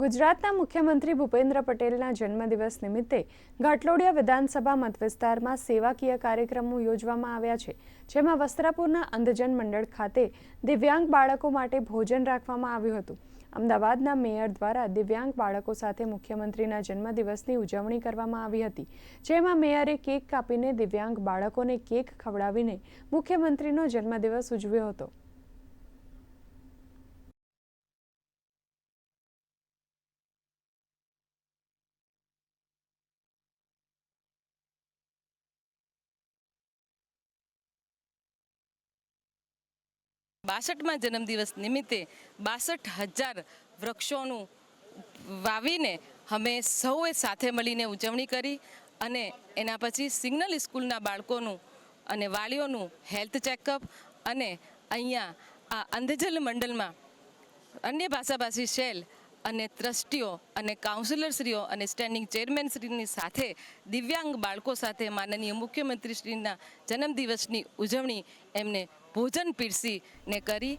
ગુજરાતના મુખ્યમંત્રી ભૂપેન્દ્ર પટેલના જન્મદિવસ નિમિત્તે ઘાટલોડિયા વિધાનસભા મતવિસ્તારમાં સેવાકીય કાર્યક્રમો યોજવામાં આવ્યા છે, જેમાં વસ્ત્રાપુરના અંધજન મંડળ ખાતે દિવ્યાંગ બાળકો માટે ભોજન રાખવામાં આવ્યું હતું. અમદાવાદના મેયર દ્વારા દિવ્યાંગ બાળકો સાથે મુખ્યમંત્રીના જન્મદિવસની ઉજવણી કરવામાં આવી હતી, જેમાં મેયરે કેક કાપીને દિવ્યાંગ બાળકોને કેક ખવડાવીને મુખ્યમંત્રીનો જન્મદિવસ ઉજવ્યો હતો. બાસઠમાં જન્મદિવસ નિમિત્તે બાસઠ હજાર વૃક્ષોનું વાવીને અમે સૌએ સાથે મળીને ઉજવણી કરી અને એના પછી સિગ્નલ સ્કૂલના બાળકોનું અને વાલીઓનું હેલ્થ ચેકઅપ અને અહીંયા આ અંધજલ મંડળમાં અન્ય ભાષાભાષી શેલ અને ટ્રસ્ટીઓ અને કાઉન્સિલરશ્રીઓ અને સ્ટેન્ડિંગ ચેરમેનશ્રીની સાથે દિવ્યાંગ બાળકો સાથે માનનીય મુખ્યમંત્રીશ્રીના જન્મદિવસની ઉજવણી એમને ભોજન પીરસીને કરી